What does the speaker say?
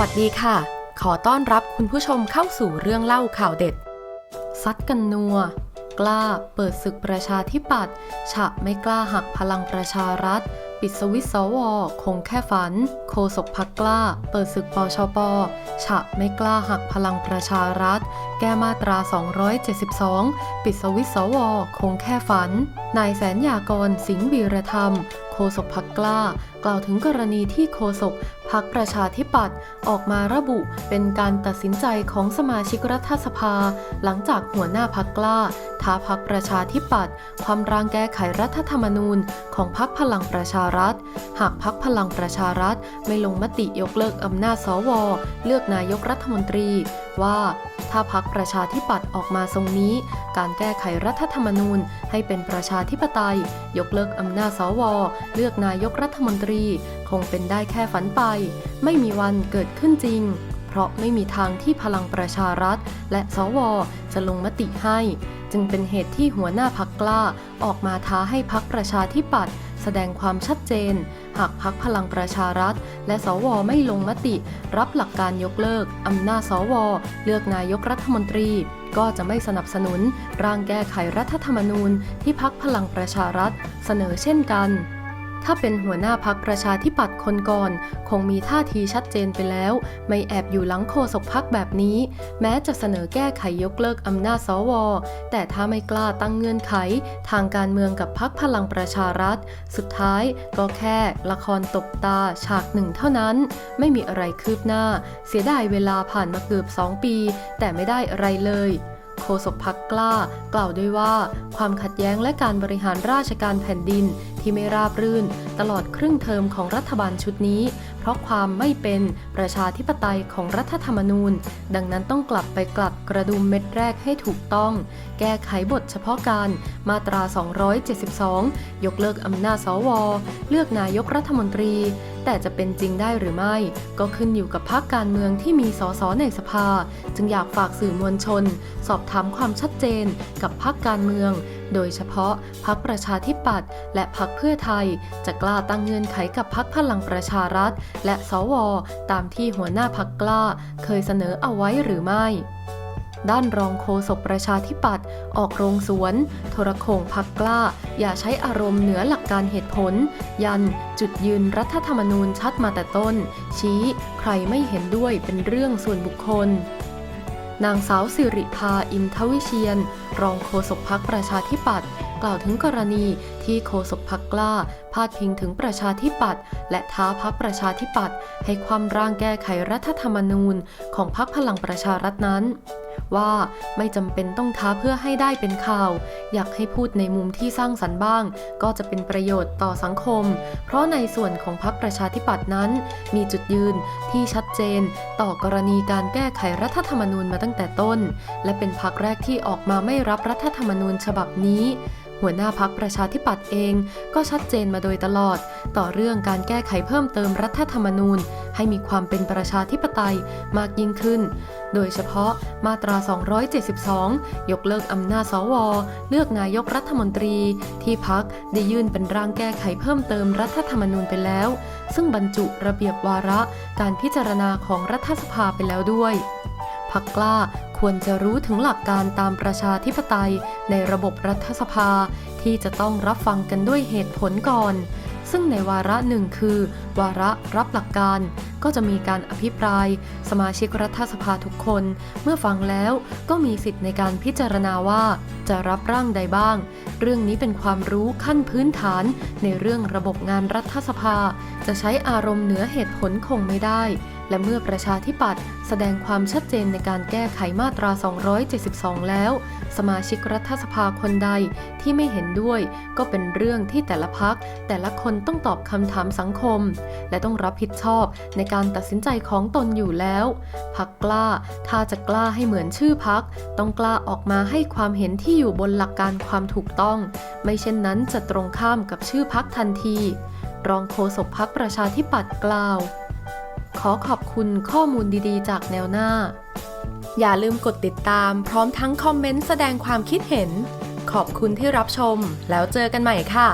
วัสดีค่ะ ขอต้อนรับคุณผู้ชมเข้าสู่เรื่องเล่าข่าวเด็ด ซัดกันนัว กล้าเปิดศึกประชาธิปัตย์ฉะไม่กล้าหักพลังประชารัฐ ปิดสวิตสวคงแค่ฝัน โคศกพักกล้า เปิดศึกปชปฉะไม่กล้าหักพลังประชารัฐ แก้มาตรา 272 ปิดสวิตสวคงแค่ฝัน นายแสนยากรสิงห์วีรธรรมโคศกพักกล้ากล่าวถึงกรณีที่โคศก พักประชาธิปัตย์ออกมาระบุเป็นการตัดสินใจของสมาชิกรัฐสภา หลังจากหัวหน้าพักกล้าท้าพักประชาธิปัตย์ความร่างแก้ไขรัฐธรรมนูญของพักพลังประชารัฐ หากพักพลังประชารัฐไม่ลงมติยกเลิกอำนาจสว เลือกนายกรัฐมนตรี ว่าถ้าพักประชาธิปัตย์ออกมาทรงนี้ การแก้ไขรัฐธรรมนูญให้เป็นประชาธิปไตย ยกเลิกอำนาจสว เลือกนายกรัฐมนตรี คงเป็นได้แค่ฝันไป ไม่มีวันเกิดขึ้นจริง เพราะไม่มีทางที่พลังประชารัฐ และสวจะลงมติให้ จึงเป็นเหตุที่หัวหน้าพักกล้า ออกมาท้าให้พักประชาธิปัตย์แสดงความชัดเจน หากพักพลังประชารัฐ และสวไม่ลงมติ รับหลักการยกเลิก อำนาจสว เลือกนายกรัฐมนตรี ก็จะไม่สนับสนุน ร่างแก้ไขรัฐธรรมนูญที่พักพลังประชารัฐ เสนอเช่นกัน ถ้าเป็นหัวหน้าพักประชาธิปัตย์คนก่อน คงมีท่าทีชัดเจนไปแล้ว ไม่แอบอยู่หลังโฆษกพักแบบนี้ แม้จะเสนอแก้ไขยกเลิกอำนาจสว แต่ถ้าไม่กล้าตั้งเงื่อนไข ทางการเมืองกับพักพลังประชารัฐ สุดท้ายก็แค่ละครตบตาฉากหนึ่งเท่านั้น ไม่มีอะไรคืบหน้า เสียดายเวลาผ่านมาเกือบ2ปี แต่ไม่ได้อะไรเลย โฆษกพักกล้า กล่าวด้วยว่า ความขัดแย้งและการบริหารราชการแผ่นดินที่ไม่ราบรื่น ตลอดครึ่งเทอมของรัฐบาลชุดนี้ เพราะความไม่เป็นประชาธิปไตยของรัฐธรรมนูญ ดังนั้นต้องกลับไปกลัดกระดุมเม็ดแรกให้ถูกต้อง แก้ไขบทเฉพาะการมาตรา 272 ยกเลิกอำนาจสว เลือกนายกรัฐมนตรี แต่จะเป็นจริงได้หรือไม่ ก็ขึ้นอยู่กับพรรคการเมืองที่มีสสในสภา จึงอยากฝากสื่อมวลชน สอบถามความชัดเจนกับพรรคการเมือง โดยเฉพาะพรรคประชาธิปัตย์และพรรคเพื่อไทย จะกล้าตั้งเงื่อนไขกับพรรคพลังประชารัฐ และสวตามที่หัวหน้าพรรคกล้า เคยเสนอเอาไว้หรือไม่ ด้านรองโฆษกประชาธิปัตย์ออกโรงสวน โทรโขงพักกล้า อย่าใช้อารมณ์เหนือหลักการเหตุผล ยันจุดยืนรัฐธรรมนูญชัดมาแต่ต้น ชี้ ใครไม่เห็นด้วยเป็นเรื่องส่วนบุคคลนางสาวสิริภาอินทวิเชียน รองโฆษกพักประชาธิปัตย์กล่าวถึงกรณีที่โฆษกพักกล้า พาดพิงถึงประชาธิปัตย์และท้าพักประชาธิปัตย์ให้ความร่างแก้ไขรัฐธรรมนูญของพักพลังประชารัฐนั้น ว่าไม่จำเป็นต้องท้าเพื่อให้ได้เป็นข่าว อยากให้พูดในมุมที่สร้างสรรค์บ้าง ก็จะเป็นประโยชน์ต่อสังคม เพราะในส่วนของพรรคประชาธิปัตย์นั้น มีจุดยืนที่ชัดเจน ต่อกรณีการแก้ไขรัฐธรรมนูญมาตั้งแต่ต้น และเป็นพรรคแรกที่ออกมาไม่รับรัฐธรรมนูญฉบับนี้ หัวหน้าพักประชาธิปัตย์เอง ก็ชัดเจนมาโดยตลอด ต่อเรื่องการแก้ไขเพิ่มเติมรัฐธรรมนูญ ให้มีความเป็นประชาธิปไตยมากยิ่งขึ้น โดยเฉพาะมาตรา 272 ยกเลิกอำนาจสว เลือกนายกรัฐมนตรี ที่พักได้ยื่นเป็นร่างแก้ไขเพิ่มเติมรัฐธรรมนูญไปแล้ว ซึ่งบรรจุระเบียบวาระการพิจารณาของรัฐสภาไปแล้วด้วยพักกล้า ควรจะรู้ถึงหลักการตามประชาธิปไตยในระบบรัฐสภาที่จะต้องรับฟังกันด้วยเหตุผลก่อน ซึ่งในวาระหนึ่งคือวาระรับหลักการ ก็จะมีการอภิปราย สมาชิกรัฐสภาทุกคน เมื่อฟังแล้วก็มีสิทธิ์ในการพิจารณาว่า จะรับร่างใดบ้าง เรื่องนี้เป็นความรู้ขั้นพื้นฐาน ในเรื่องระบบงานรัฐสภา จะใช้อารมณ์เหนือเหตุผลคงไม่ได้ และเมื่อประชาธิปัตย์แสดงความชัดเจนในการแก้ไขมาตรา 272 แล้ว สมาชิกรัฐสภาคนใดที่ไม่เห็นด้วย ก็เป็นเรื่องที่แต่ละพักแต่ละคนต้องตอบคำถามสังคมและต้องรับผิดชอบในการตัดสินใจของตนอยู่แล้วพักกล้าถ้าจะกล้าให้เหมือนชื่อพัก ต้องกล้าออกมาให้ความเห็นที่อยู่บนหลักการความถูกต้อง ไม่เช่นนั้นจะตรงข้ามกับชื่อพักทันที รองโฆษกพักประชาธิปัตย์กล่าว ขอขอบคุณข้อมูลดีๆ จากแนวหน้า อย่าลืมกดติดตามพร้อมทั้งคอมเมนต์แสดงความคิดเห็น ขอบคุณที่รับชม แล้วเจอกันใหม่ค่ะ